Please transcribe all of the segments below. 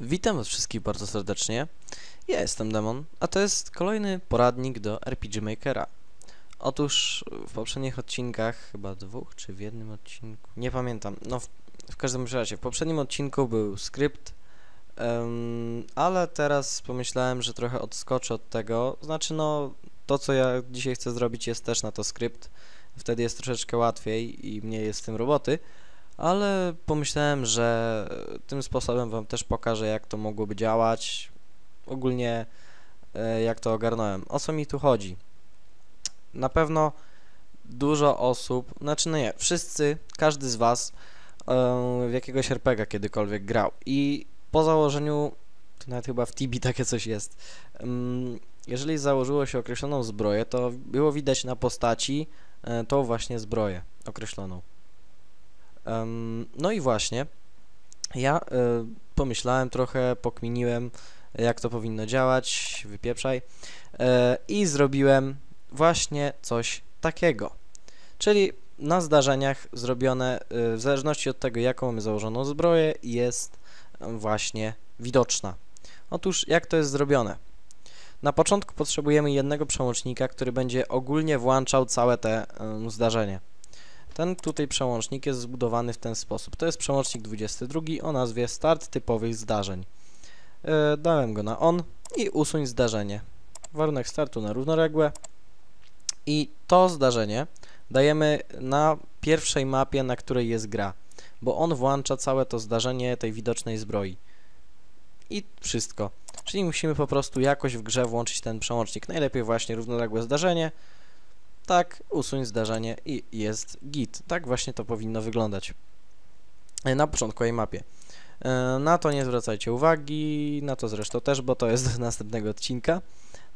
Witam was wszystkich bardzo serdecznie. Ja jestem Demon, a to jest kolejny poradnik do RPG Makera. Otóż w poprzednich odcinkach, chyba dwóch, czy w jednym odcinku, nie pamiętam, no w, w każdym razie, w poprzednim odcinku był skrypt, em, ale teraz pomyślałem, że trochę odskoczę od tego, znaczy no, to co ja dzisiaj chcę zrobić jest też na to skrypt, wtedy jest troszeczkę łatwiej i mniej jest w tym roboty, ale pomyślałem, że tym sposobem Wam też pokażę, jak to mogłoby działać. Ogólnie, e, jak to ogarnąłem. O co mi tu chodzi? Na pewno dużo osób, znaczy no nie, wszyscy, każdy z Was e, w jakiegoś RPGa kiedykolwiek grał i po założeniu, to nawet chyba w Tibi takie coś jest, mm, jeżeli założyło się określoną zbroję, to było widać na postaci e, tą właśnie zbroję określoną. No i właśnie, ja y, pomyślałem trochę, pokminiłem, jak to powinno działać, wypieprzaj, y, i zrobiłem właśnie coś takiego. Czyli na zdarzeniach zrobione, y, w zależności od tego, jaką mamy założoną zbroję, jest właśnie widoczna. Otóż, jak to jest zrobione? Na początku potrzebujemy jednego przełącznika, który będzie ogólnie włączał całe te zdarzenie. Ten tutaj przełącznik jest zbudowany w ten sposób. To jest przełącznik 22 o nazwie Start typowych zdarzeń. Yy, dałem go na on i usuń zdarzenie. Warunek startu na równoległe. I to zdarzenie dajemy na pierwszej mapie, na której jest gra, bo on włącza całe to zdarzenie tej widocznej zbroi. I wszystko. Czyli musimy po prostu jakoś w grze włączyć ten przełącznik. Najlepiej właśnie równoległe zdarzenie, tak, usuń zdarzenie i jest git. Tak właśnie to powinno wyglądać e, na początkowej mapie. E, na to nie zwracajcie uwagi, na to zresztą też, bo to jest do następnego odcinka,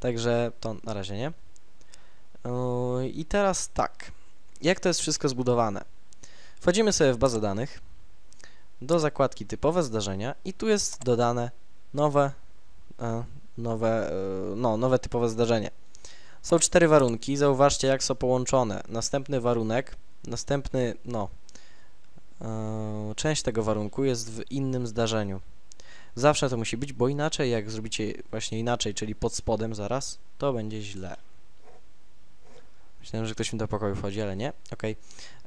także to na razie nie. E, I teraz tak, jak to jest wszystko zbudowane? Wchodzimy sobie w bazę danych, do zakładki typowe zdarzenia i tu jest dodane nowe, nowe, no, nowe typowe zdarzenie. Są cztery warunki, zauważcie jak są połączone. Następny warunek, następny, no, yy, część tego warunku jest w innym zdarzeniu. Zawsze to musi być, bo inaczej, jak zrobicie właśnie inaczej, czyli pod spodem zaraz, to będzie źle. Myślałem, że ktoś mi do pokoju wchodzi, ale nie. Ok.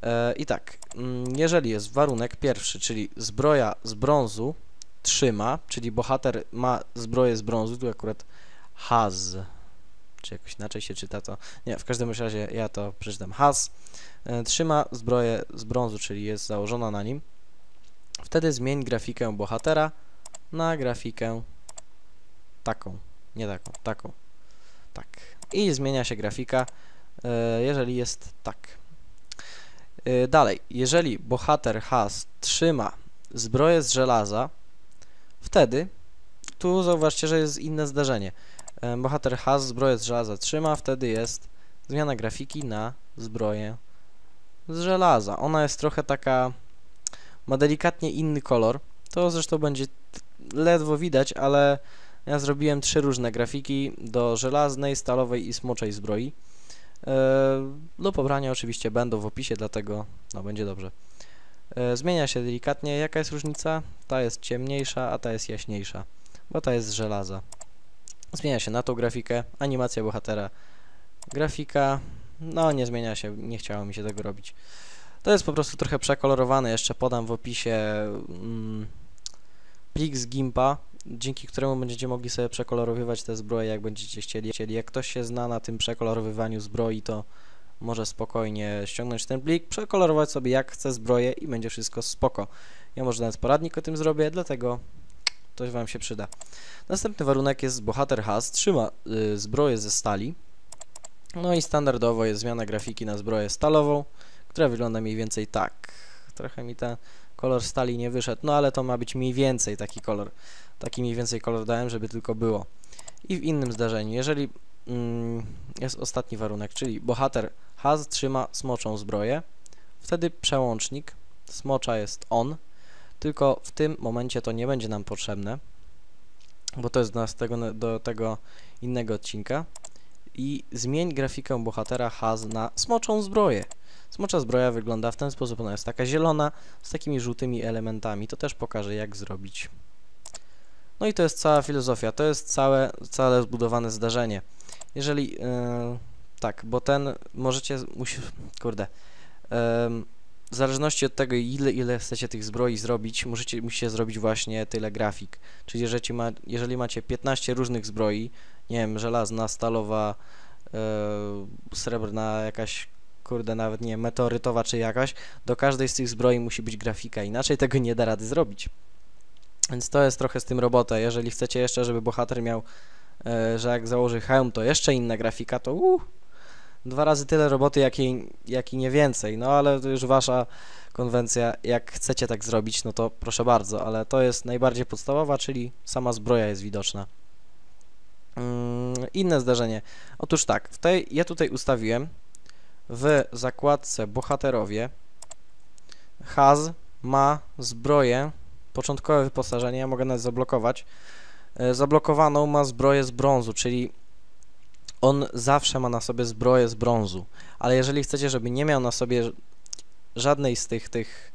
E, I tak, mm, jeżeli jest warunek pierwszy, czyli zbroja z brązu trzyma, czyli bohater ma zbroję z brązu, tu akurat has, czy jakoś inaczej się czyta to. Nie, w każdym razie ja to przeczytam. Has e, trzyma zbroję z brązu, czyli jest założona na nim. Wtedy zmień grafikę bohatera na grafikę taką, nie taką, taką. Tak. I zmienia się grafika, e, jeżeli jest tak. E, dalej, jeżeli bohater has trzyma zbroję z żelaza, wtedy tu zauważcie, że jest inne zdarzenie bohater has zbroję z żelaza trzyma, wtedy jest zmiana grafiki na zbroję z żelaza. Ona jest trochę taka, ma delikatnie inny kolor. To zresztą będzie ledwo widać, ale ja zrobiłem trzy różne grafiki do żelaznej, stalowej i smoczej zbroi. do pobrania oczywiście będą w opisie, dlatego no będzie dobrze. zmienia się delikatnie. Jaka jest różnica? Ta jest ciemniejsza, a ta jest jaśniejsza, bo ta jest z żelaza. Zmienia się na tą grafikę, animacja bohatera, grafika, no nie zmienia się, nie chciało mi się tego robić. To jest po prostu trochę przekolorowane, jeszcze podam w opisie mm, plik z Gimpa, dzięki któremu będziecie mogli sobie przekolorowywać te zbroje, jak będziecie chcieli. Jak ktoś się zna na tym przekolorowywaniu zbroi, to może spokojnie ściągnąć ten plik, przekolorować sobie jak chce zbroję i będzie wszystko spoko. Ja może nawet poradnik o tym zrobię, dlatego to Wam się przyda. Następny warunek jest bohater has, trzyma y, zbroję ze stali. No i standardowo jest zmiana grafiki na zbroję stalową, która wygląda mniej więcej tak. Trochę mi ten kolor stali nie wyszedł, no ale to ma być mniej więcej taki kolor. Taki mniej więcej kolor dałem, żeby tylko było. I w innym zdarzeniu, jeżeli mm, jest ostatni warunek, czyli bohater has trzyma smoczą zbroję, wtedy przełącznik smocza jest on, tylko w tym momencie to nie będzie nam potrzebne, bo to jest z tego, do tego innego odcinka. I zmień grafikę bohatera Haz na smoczą zbroję. Smocza zbroja wygląda w ten sposób, ona jest taka zielona, z takimi żółtymi elementami. To też pokażę jak zrobić. No i to jest cała filozofia, to jest całe, całe zbudowane zdarzenie. Jeżeli, yy, tak, bo ten możecie, musi, kurde, yy, w zależności od tego, ile, ile chcecie tych zbroi zrobić, musicie, musicie zrobić właśnie tyle grafik. Czyli jeżeli, ma, jeżeli macie 15 różnych zbroi, nie wiem, żelazna, stalowa, yy, srebrna, jakaś, kurde, nawet nie meteorytowa czy jakaś, do każdej z tych zbroi musi być grafika, inaczej tego nie da rady zrobić. Więc to jest trochę z tym robotę. Jeżeli chcecie jeszcze, żeby bohater miał, yy, że jak założy hełm, to jeszcze inna grafika, to uh, dwa razy tyle roboty, jak i, jak i nie więcej. No ale to już wasza konwencja. Jak chcecie tak zrobić, no to proszę bardzo, ale to jest najbardziej podstawowa, czyli sama zbroja jest widoczna. Mm, inne zdarzenie. Otóż tak, w tej, ja tutaj ustawiłem w zakładce bohaterowie Haz ma zbroję, początkowe wyposażenie, ja mogę nawet zablokować. E, zablokowaną ma zbroję z brązu, czyli on zawsze ma na sobie zbroję z brązu, ale jeżeli chcecie, żeby nie miał na sobie żadnej z tych, tych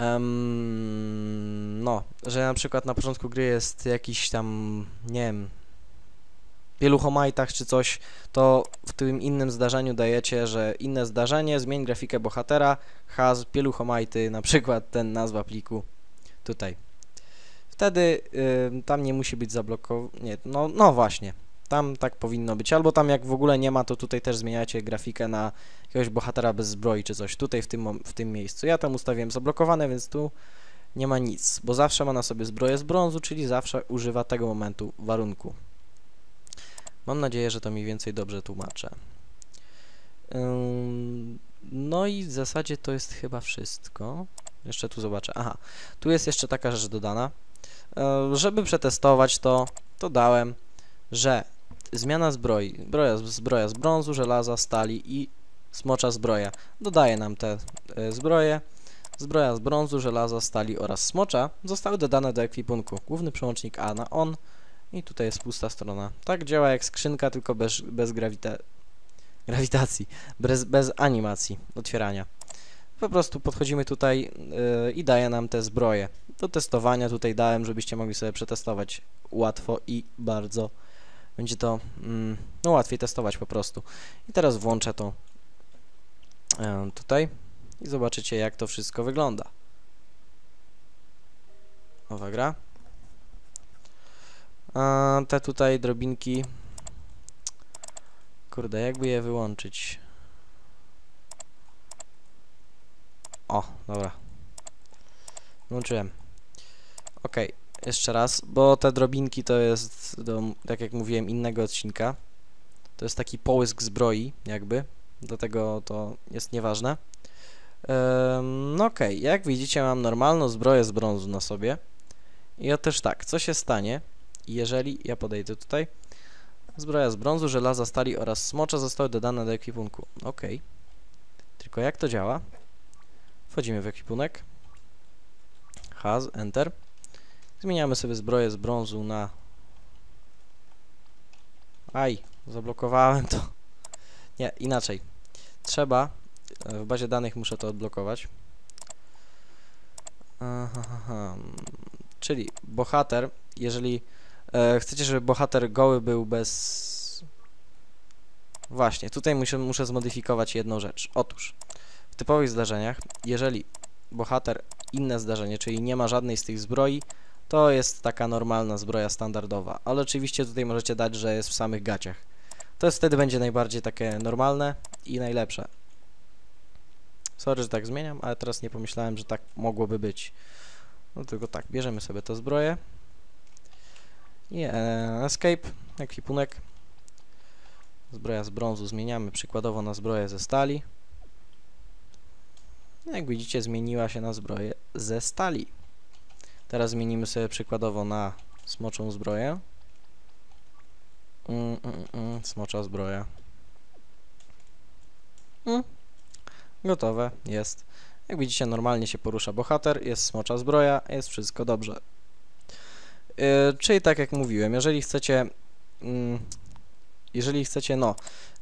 um, no, że na przykład na początku gry jest jakiś tam, nie wiem, pieluchomajtach czy coś, to w tym innym zdarzeniu dajecie, że inne zdarzenie, zmień grafikę bohatera, has, pieluchomajty, na przykład ten nazwa pliku tutaj. Wtedy y, tam nie musi być zablokowane, no, no właśnie, tam tak powinno być. Albo tam jak w ogóle nie ma, to tutaj też zmieniacie grafikę na jakiegoś bohatera bez zbroi czy coś. Tutaj w tym, w tym miejscu. Ja tam ustawiłem zablokowane, więc tu nie ma nic, bo zawsze ma na sobie zbroję z brązu, czyli zawsze używa tego momentu warunku. Mam nadzieję, że to mniej więcej dobrze tłumaczę. no i w zasadzie to jest chyba wszystko. Jeszcze tu zobaczę. Aha, tu jest jeszcze taka rzecz dodana. żeby przetestować to, to dałem, że Zmiana zbroi. Zbroja, zbroja z brązu, żelaza, stali i smocza zbroja. Dodaje nam te e, zbroje. Zbroja z brązu, żelaza, stali oraz smocza zostały dodane do ekwipunku. Główny przełącznik A na on i tutaj jest pusta strona. Tak działa jak skrzynka, tylko bez, bez grawita grawitacji, bez, bez animacji otwierania. Po prostu podchodzimy tutaj yy, i daje nam te zbroje. Do testowania tutaj dałem, żebyście mogli sobie przetestować łatwo i bardzo będzie to mm, no, łatwiej testować po prostu. I teraz włączę to e, tutaj i zobaczycie jak to wszystko wygląda. Nowa gra. A te tutaj drobinki kurde, jakby je wyłączyć? O, dobra. Włączyłem. Ok, jeszcze raz, bo te drobinki to jest, do, tak jak mówiłem, innego odcinka. To jest taki połysk zbroi, jakby, dlatego to jest nieważne. Um, no okej, okay. jak widzicie mam normalną zbroję z brązu na sobie. I też tak, co się stanie, jeżeli ja podejdę tutaj, zbroja z brązu, żelaza, stali oraz smocza zostały dodane do ekwipunku. Ok. Tylko jak to działa? Wchodzimy w ekwipunek. Has, enter. Zmieniamy sobie zbroję z brązu na... Aj, zablokowałem to. Nie, inaczej. Trzeba, e, w bazie danych muszę to odblokować. Aha. Czyli bohater, jeżeli e, chcecie, żeby bohater goły był bez... Właśnie, tutaj muszę, muszę zmodyfikować jedną rzecz. Otóż, w typowych zdarzeniach, jeżeli bohater inne zdarzenie, czyli nie ma żadnej z tych zbroi, to jest taka normalna zbroja standardowa, ale oczywiście tutaj możecie dać, że jest w samych gaciach. To jest wtedy będzie najbardziej takie normalne i najlepsze. Sorry, że tak zmieniam, ale teraz nie pomyślałem, że tak mogłoby być. No tylko tak, bierzemy sobie tę zbroję. I e, escape, ekwipunek. Zbroja z brązu zmieniamy przykładowo na zbroję ze stali. Jak widzicie, zmieniła się na zbroję ze stali. Teraz zmienimy sobie przykładowo na smoczą zbroję. Mm, mm, mm, smocza zbroja. Mm. Gotowe, jest. Jak widzicie, normalnie się porusza bohater, jest smocza zbroja, jest wszystko dobrze. Yy, czyli tak jak mówiłem, jeżeli chcecie... Jeżeli chcecie, no,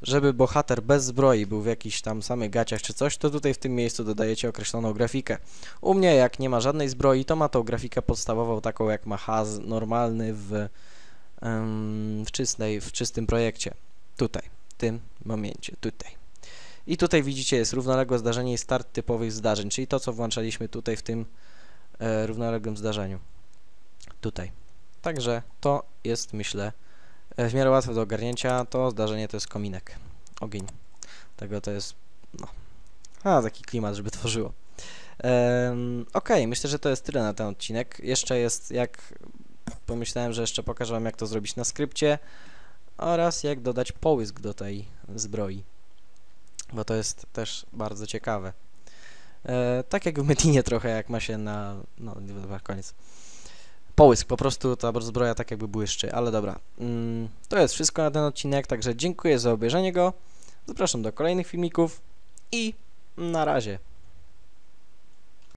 żeby bohater bez zbroi był w jakichś tam samych gaciach czy coś, to tutaj w tym miejscu dodajecie określoną grafikę. U mnie, jak nie ma żadnej zbroi, to ma tą grafikę podstawową, taką jak ma Haz normalny w, w, czystej, w czystym projekcie. Tutaj, w tym momencie, tutaj. I tutaj widzicie, jest równoległe zdarzenie i start typowych zdarzeń, czyli to, co włączaliśmy tutaj w tym e, równoległym zdarzeniu. Tutaj. Także to jest, myślę, w miarę łatwe do ogarnięcia. To zdarzenie to jest kominek. Ogień. Tego to jest, no, a, taki klimat, żeby tworzyło. Um, ok, myślę, że to jest tyle na ten odcinek. Jeszcze jest, jak pomyślałem, że jeszcze pokażę wam, jak to zrobić na skrypcie oraz jak dodać połysk do tej zbroi bo to jest też bardzo ciekawe. E, tak jak w Metinie trochę, jak ma się na... no, chyba koniec. Połysk, po prostu ta zbroja tak jakby błyszczy, ale dobra. Mm, to jest wszystko na ten odcinek, także dziękuję za obejrzenie go. Zapraszam do kolejnych filmików i na razie.